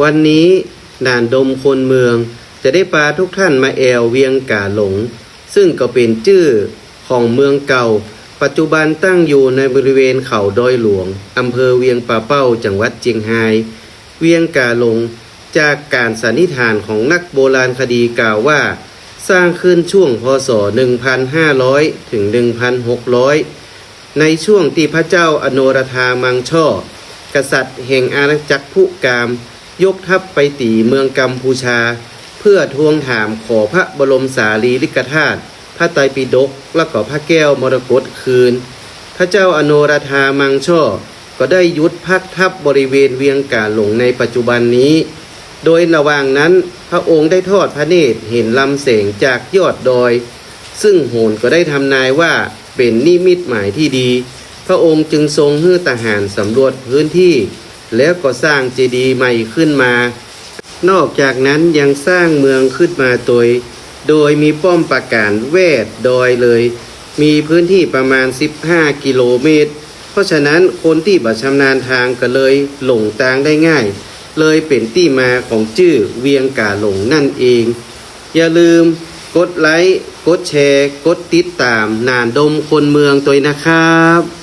วันนี้ด่านดมคนเมืองจะได้พาทุกท่านมาแอวเวียงกาหลง ซึ่งก็เป็นชื่อของเมืองเก่า ปัจจุบันตั้งอยู่ในบริเวณเขาดอยหลวงอำเภอเวียงป่าเป้าจังหวัดเจียงไฮ้เวียงกาหลงจากการสันนิษฐานของนักโบราณคดีกล่าวว่า สร้างขึ้นช่วงพศ 1,500 ถึง 1,600 ในช่วงที่พระเจ้าอโนรธามังช่อ กษัตริย์แห่งอาณาจักรพุกาม ยกทัพไปตีเมืองกัมพูชา เพื่อทวงถามขอพระบรมสารีริกธาตุพระไตรปิฎกและก็พระแก้วมรกตคืน พระเจ้าอโนรธามังช่อก็ได้ยุดพักทัพบริเวณเวียงกาหลงในปัจจุบันนี้ โดยระหว่างนั้นพระองค์ได้ทอดพระเนตรเห็นลำแสงจากยอดดอย ซึ่งโหนก็ได้ทำนายว่าเป็นนิมิตหมายที่ดี พระองค์จึงทรงให้ทหารสำรวจพื้นที่ แล้วก็สร้างเจดีย์ใหม่ขึ้นมา นอกจากนั้นยังสร้างเมืองขึ้นมาโดย โดยมีป้อมปราการแวดดอยเลย มีพื้นที่ประมาณ 15 กิโลเมตร เพราะฉะนั้นคนที่บัชำนาญทางก็เลยหลงทางได้ง่าย เลยเป็นที่มาของชื่อเวียงกาหลงนั่นเอง อย่าลืมกดไลค์ กดแชร์ กดติดตามนานดมคนเมืองตัวนะครับ